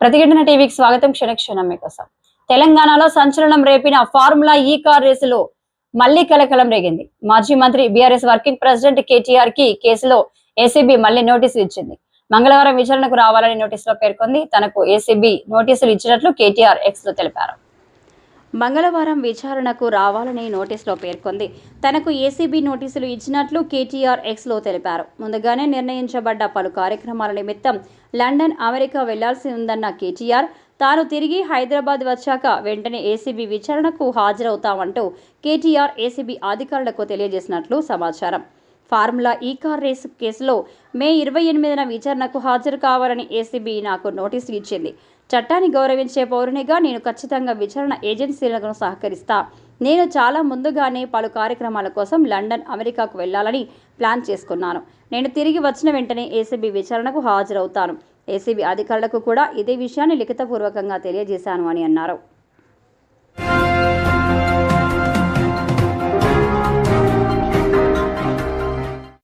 ప్రతిఘటన టీవీకి స్వాగతం క్షణక్షణం మీకోసం. తెలంగాణలో సంచలనం రేపిన ఫార్ములా ఈ కార్ రేసులో మళ్ళీ కలకలం రేగింది. మాజీ మంత్రి బీఆర్ఎస్ వర్కింగ్ ప్రెసిడెంట్ కేటీఆర్కి కేసులో ఏసీబీ మళ్ళీ నోటీసులు ఇచ్చింది. మంగళవారం విచారణకు రావాలని నోటీసులో పేర్కొంది. తనకు ఏసీబీ నోటీసులు ఇచ్చినట్లు కేటీఆర్ ఎక్స్లో తెలిపారు. మంగళవారం విచారణకు రావాలని నోటీసులో పేర్కొంది. తనకు ఏసీబీ నోటీసులు ఇచ్చినట్లు కేటీఆర్ ఎక్స్లో తెలిపారు. ముందుగానే నిర్ణయించబడ్డ పలు కార్యక్రమాల నిమిత్తం లండన్ అమెరికా వెళ్ళాల్సి ఉందన్న కేటీఆర్ తాను తిరిగి హైదరాబాద్ వచ్చాక వెంటనే ఏసీబీ విచారణకు హాజరవుతామంటూ కేటీఆర్ ఏసీబీ అధికారులకు తెలియజేసినట్లు సమాచారం. ఫార్ములా ఈ కార్ రేసు కేసులో మే ఇరవై ఎనిమిదిన విచారణకు హాజరు కావాలని ఏసీబీ నాకు నోటీసు ఇచ్చింది. చట్టాన్ని గౌరవించే పౌరునిగా నేను ఖచ్చితంగా విచారణ ఏజెన్సీలకు సహకరిస్తా. నేను చాలా ముందుగానే పలు కార్యక్రమాల కోసం లండన్ అమెరికాకు వెళ్ళాలని ప్లాన్ చేసుకున్నాను. నేను తిరిగి వచ్చిన వెంటనే ఏసీబీ విచారణకు హాజరవుతాను. ఏసీబీ అధికారులకు కూడా ఇదే విషయాన్ని లిఖితపూర్వకంగా తెలియజేశాను అని అన్నారు.